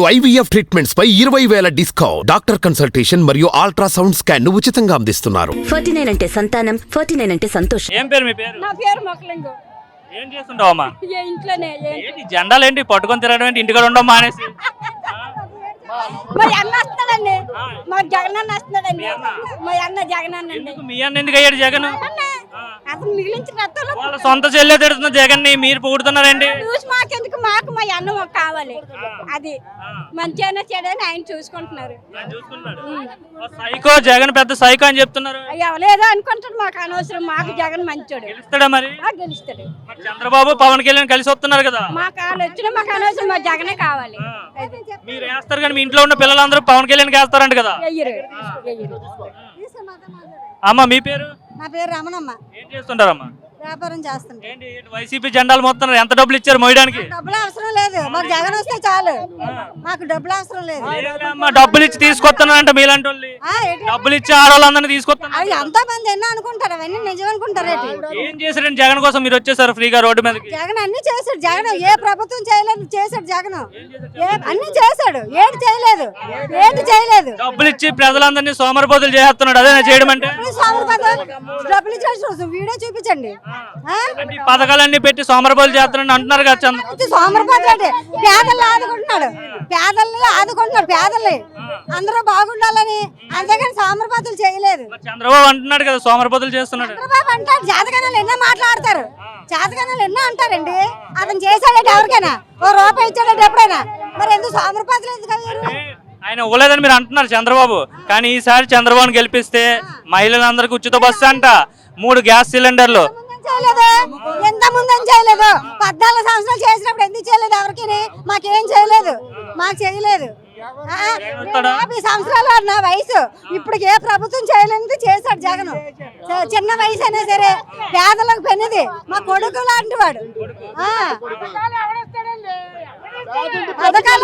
IVF treatments పై ఇరవై వేల డిస్కౌంట్. డాక్టర్ కన్సల్టేషన్ మరియు అల్ట్రాసౌండ్ స్కాన్ను ఉచితంగా అందిస్తున్నారు. ఫార్టీ నైన్ అంటే సంతానం ఫార్టీ నైన్ అంటే సంతోషం. ఏం పేరు మీ పేరు? నా పేరు మొక్కలింగు. ఏం చేస్తుంటావు అమ్మా? ఏ ఇంట్లోనే ఏ- ఏంటి జెండాలు ఏంటి పట్టుకొని తిరగడం ఏంటి? ఇంటికాడ ఉండవు మానేసి? మా అన్న వస్తున్నాడండి. మా జగన్ అన్న వస్తున్నాడండి. మా అన్న? జగన్ అన్న అండి ఎందుకు మీ అన్న ఎందుకు అయ్యాడు జగన్? అతను మిగిలించిన రక్తంలో వాళ్ళ సొంత చెల్లె తిడుతున్న జగన్ని మీరు పొగుడుతున్నారండి? చూసి మాకెందుకు? మాకు మా అన్న కావాలి. అది మంచిగా చెడని ఆయన చూసుకుంటున్నారు. సైకో జగన్ పెద్ద సైకో అని చెప్తున్నారు. ఎవలేదో అనుకుంటాడు మాకు అనవసరం. మాకు జగన్ మంచోడు. గెలుస్తాడా మరి? గెలుస్తాడు. చంద్రబాబు పవన్ కళ్యాణ్ కలిసి వస్తున్నారు కదా. మాకు వాళ్ళు వచ్చినా మాకు అనవసరం. మా జగనే కావాలి. మీరు వేస్తారు కానీ మీ ఇంట్లో ఉన్న పిల్లలందరూ పవన్ కళ్యాణ్ వేస్తారంట కదా. అమ్మ మీ పేరు? నా పేరు రమణమ్మ. ఏం చేస్తుంటారమ్మా? వ్యాపారం చేస్తుంటా. ఏంటి ఏంటి వైసీపీ జెండాలు మొత్తం ఎంత డబ్బులు ఇచ్చారు మోయడానికి? డబ్బులు అవసరం లేదు. మాకు జగన్ వస్తే చాలు. మాకు డబ్బులు అవసరం లేదు. లేదమ్మా, డబ్బులు ఇచ్చి తీసుకొస్తున్నారంట మీలాంటి వాళ్ళు ఆ, ఏంటి? డబ్బులు ఇచ్చి ఆడవాళ్ళందరినీ తీసుకొస్తున్నారు. అవి ఎంతో మంది ఎన్నో అనుకుంటారు. అవన్నీ నిజం అనుకుంటారు ఏంటి? ఏం చేశారండి జగన్ కోసం మీరు వచ్చేసారు ఫ్రీగా రోడ్డు మీదకి? జగన్ అన్ని చేశాడు. జగన్ ఏ ప్రభుత్వం చేయలేదు చేశాడు జగన్. ఏ అన్ని చేశాడు. ఏంటి చేయలేదు. ఏంటి చేయలేదు. డబ్బులు ఇచ్చి ప్రజలందరినీ సోమరపోతులు చేస్తున్నాడు. అదే చేయడం అంటే? డబ్బులు సోమరిపోతాం. డబ్బులు ఇచ్చేసి వీడియో చూపించండి. పథకాలన్నీ పెట్టి సోమరపోతులు చేస్తున్నాడు అంటున్నారు కదా సోమరిపోతాడు అంటే పేదల్ని ఆదుకుంటున్నాడు. పేదల్ని ఆదుకుంటున్నాడు పేదల్ని. అందరూ బాగుండాలని అంతేగాని సోమరిపోతులు చేయలేదు. చంద్రబాబు అంటున్నాడు కదా సోమరపోతులు చేస్తున్నాడు. చంద్రబాబు అంటాడు జాతకాలు ఎన్నో మాట్లాడతారు. జాతకాలు ఎన్నో అంటారండి. అతను చేశాడంటే ఎవరికైనా? ఓ రూపాయి ఇచ్చాడంటే ఎప్పుడైనా? మరి ఎందుకు సోమరిపోతులు ఎందుకు ఆయన ఇవ్వలేదని మీరు అంటున్నారు చంద్రబాబు. కానీ ఈసారి చంద్రబాబుని గెలిపిస్తే మహిళలందరికీ ఉచిత బస్సు అంట. మూడు గ్యాస్ సిలిండర్లు. చేయలేదు? ఎంత ముందని చేయలేదు? పద్నాలుగు సంవత్సరాలు చేసినప్పుడు ఎందుకు చేయలేదు ఎవరికి మాకేం చేయలేదు. మాకు చేయలేదు. ఆ, యాభై సంవత్సరాలు నా వయసు. ఇప్పుడు ఏ ప్రభుత్వం చేయలేనిది చేశాడు జగన్. చిన్న వయసు అయినా సరే పేదలకు పెన్నది. మా కొడుకు లాంటి వాడు. आता काय